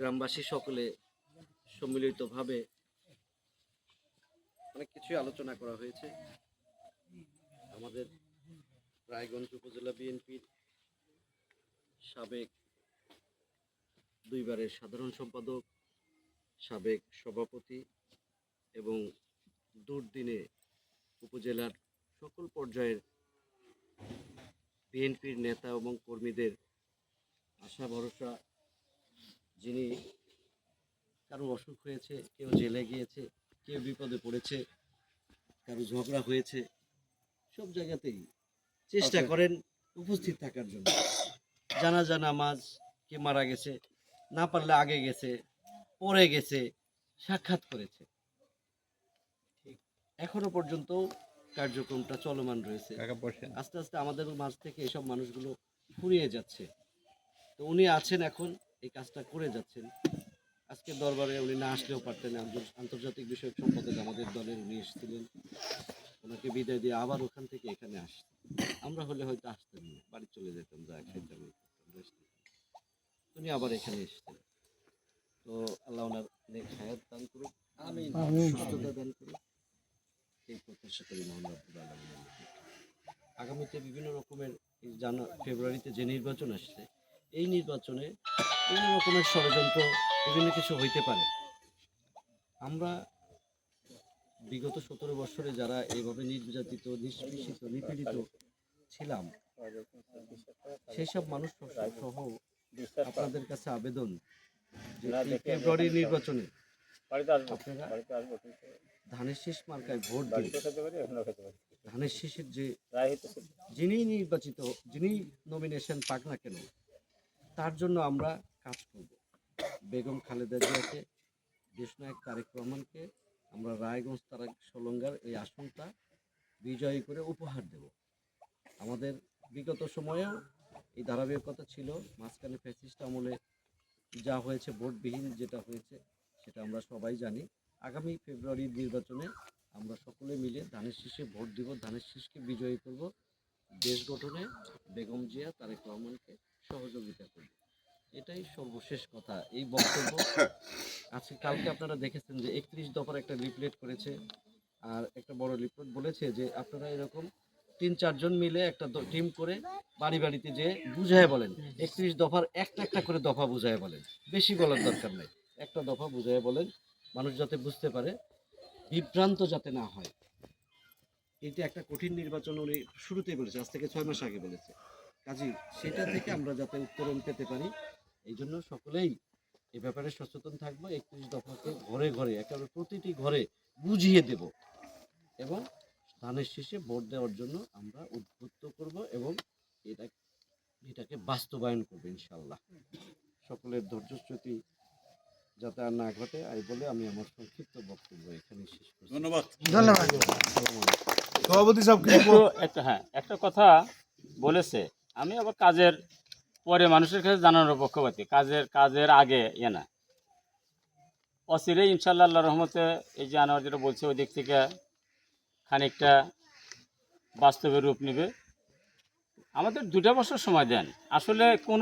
গ্রামবাসী সকলে সম্মিলিতভাবে অনেক কিছুই আলোচনা করা হয়েছে। আমাদের রায়গঞ্জ উপজেলা বিএনপির সাবেক দুইবারের সাধারণ সম্পাদক, সাবেক সভাপতি এবং দুর্দিনে উপজেলার সকল পর্যায়ের বিএনপির নেতা এবং কর্মীদের আশা ভরসা যিনি কারও অসুখ হয়েছে কেউ জেলে গিয়েছে কেউ বিপদে পড়েছে কারও ঝগড়া হয়েছে সব জায়গাতেই চেষ্টা করেন উপস্থিত থাকার জন্য। জানা জানা মাছ কে মারা গেছে না পারলে আগে গেছে পরে গেছে সাক্ষাৎ করেছে। ঠিক এখনও পর্যন্ত কার্যক্রমটা চলমান রয়েছে। আস্তে আস্তে আমাদের মাঝ থেকে এসব মানুষগুলো ফুরিয়ে যাচ্ছে। তো উনি আছেন এখন এই কাজটা করে যাচ্ছেন। আজকে দরবারে উনি না আসলেও পারতেন আন্তর- আন্তর্জাতিক বিষয়ক সম্পাদক আমাদের দলের উনি এসেছিলেন। ওনাকে বিদায় দিয়ে আবার ওখান থেকে এখানে আসতেন। আমরা হলে হয়তো আসতাম না। বাড়ি চলে যেতাম যা খাইতাম। উনি আবার এখানে এসেছেন। তো আল্লাহ ওনার নেক হায়াত দান করুক। আমি সুস্থতা দান করুক। এই প্রত্যাশা করি আলামিনের আগামীতে বিভিন্ন রকমের এই জানা ফেব্রুয়ারিতে যে নির্বাচন আসছে এই নির্বাচনে বিভিন্ন রকমের ষড়যন্ত্র বিভিন্ন কিছু হইতে পারে। আমরা বিগত সতেরো বছরে যারা এইভাবে নির্যাতিত, নিষ্পেষিত, নিপীড়িত ছিলাম, সেসব মানুষ সহ- আপনাদের কাছে আবেদন ফেব্রুয়ারি নির্বাচনে ধানের শেষ মার্কায় ভোট দিন। ধানের শেষের যে যিনি নির্বাচিত যিনি নমিনেশন পাক না কেন, তার জন্য আমরা কাজ করব। বেগম খালেদা জিয়াকে দেশনায়ক তারেক রহমানকে আমরা রায়গঞ্জ তারেক সলঙ্গার এই আসনটা বিজয়ী করে উপহার দেব। আমাদের বিগত সময়েও এই ধারাবাহিকতা ছিল, মাঝখানে ফ্যাসিস্ট আমলে যা হয়েছে, ভোটবিহীন যেটা হয়েছে, সেটা আমরা সবাই জানি। আগামী ফেব্রুয়ারির নির্বাচনে আমরা সকলে মিলে ধানের শীষে ভোট দিব, ধানের শীষকে বিজয়ী করব। দেশ গঠনে বেগম জিয়া, তারেক রহমানকে সহযোগিতা করব। এটাই সর্বশেষ কথা। এই বক্তব্য আজকে কালকে আপনারা দেখেছেন যে একত্রিশ দফার একটা লিফলেট করেছে আর একটা বড় লিফলেট বলেছে যে আপনারা এরকম তিন চারজন মিলে একটা টিম করে বাড়ি বাড়িতে যে বুঝায় বলেন, একত্রিশ দফার একটা একটা করে দফা বুঝায় বলেন। বেশি বলার দরকার নেই। একটা দফা বুঝায় বলেন, মানুষ যাতে বুঝতে পারে, বিভ্রান্ত যাতে না হয়। এটা একটা কঠিন নির্বাচন উনি শুরুতেই বলেছে, আজ থেকে ছয় মাস আগে বলেছে। কাজী, সেটা থেকে আমরা যাতে উত্তরণ পেতে পারি এই জন্য সকলেই এ ব্যাপারে সচেতন থাকব একত্রিশ দফাকে ঘরে ঘরে একেবারে প্রতিটি ঘরে বুঝিয়ে দেব এবং ধানের শেষে ভোট দেওয়ার জন্য আমরা উদ্বুদ্ধ করব এবং এটা এটাকে বাস্তবায়ন করব ইনশাল্লাহ সকলের ধৈর্যচ্যুতি যাতে আর না ঘটে এই বলে আমি আমার সংক্ষিপ্ত বক্তব্য এখানে শেষ করছি। ধন্যবাদ। ধন্যবাদ। সভাপতি সাহেব একটা হ্যাঁ একটা কথা বলেছে আমি আবার কাজের পরে মানুষের কাছে জানানোর পক্ষপাতি। কাজের কাজের আগে ইয়ে না। অচিরে ইনশাল্লাহ রহমতে এই যে আনোয়ার যেটা বলছে, ওই দিক থেকে খানিকটা বাস্তবে রূপ নেবে। আমাদের দুটা বছর সময় দেন। আসলে কোনো